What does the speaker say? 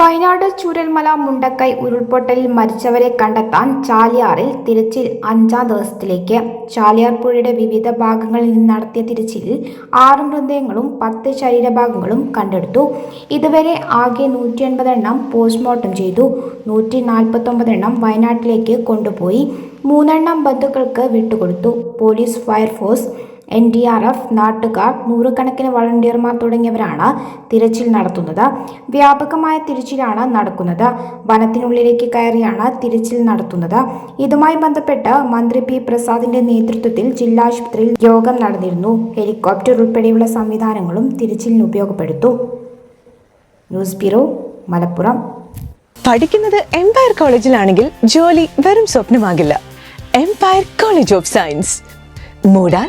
വയനാട് ചൂരൽമല മുണ്ടക്കൈ ഉരുൾപൊട്ടലിൽ മരിച്ചവരെ കണ്ടെത്താൻ ചാലിയാറിൽ തിരച്ചിൽ അഞ്ചാം ദിവസത്തിലേക്ക്. ചാലിയാർ പുഴയുടെ വിവിധ ഭാഗങ്ങളിൽ നിന്ന് നടത്തിയ തിരച്ചിലിൽ ആറ് മൃതദേഹങ്ങളും പത്ത് ശരീരഭാഗങ്ങളും കണ്ടെടുത്തു. ഇതുവരെ ആകെ നൂറ്റി എൺപത് എണ്ണം പോസ്റ്റ്മോർട്ടം ചെയ്തു. നൂറ്റി നാൽപ്പത്തൊമ്പത് എണ്ണം വയനാട്ടിലേക്ക് കൊണ്ടുപോയി. മൂന്നെണ്ണം ബന്ധുക്കൾക്ക് വിട്ടുകൊടുത്തു. Police fire force N D R F നാട്ടുകാർ നൂറുകണക്കിന് വളണ്ടിയർമാർ തുടങ്ങിയവരാണ് തിരച്ചിൽ നടത്തുന്നത്. വ്യാപകമായ തിരച്ചിലാണ് നടക്കുന്നത്. വനത്തിനുള്ളിലേക്ക് കയറിയാണ് തിരച്ചിൽ നടത്തുന്നത്. ഇതുമായി ബന്ധപ്പെട്ട് മന്ത്രി പി പ്രസാദിന്റെ നേതൃത്വത്തിൽ ജില്ലാ ആശുപത്രിയിൽ യോഗം നടന്നിരുന്നു. ഹെലികോപ്റ്റർ ഉൾപ്പെടെയുള്ള സംവിധാനങ്ങളും തിരച്ചിലിന് ഉപയോഗപ്പെടുത്തും. News bureau Malappuram. പഠിക്കുന്നത് എംപയർ കോളേജിലാണെങ്കിൽ ജോലി വെറും സ്വപ്നമാകില്ല. Empire college of science മൂടാർ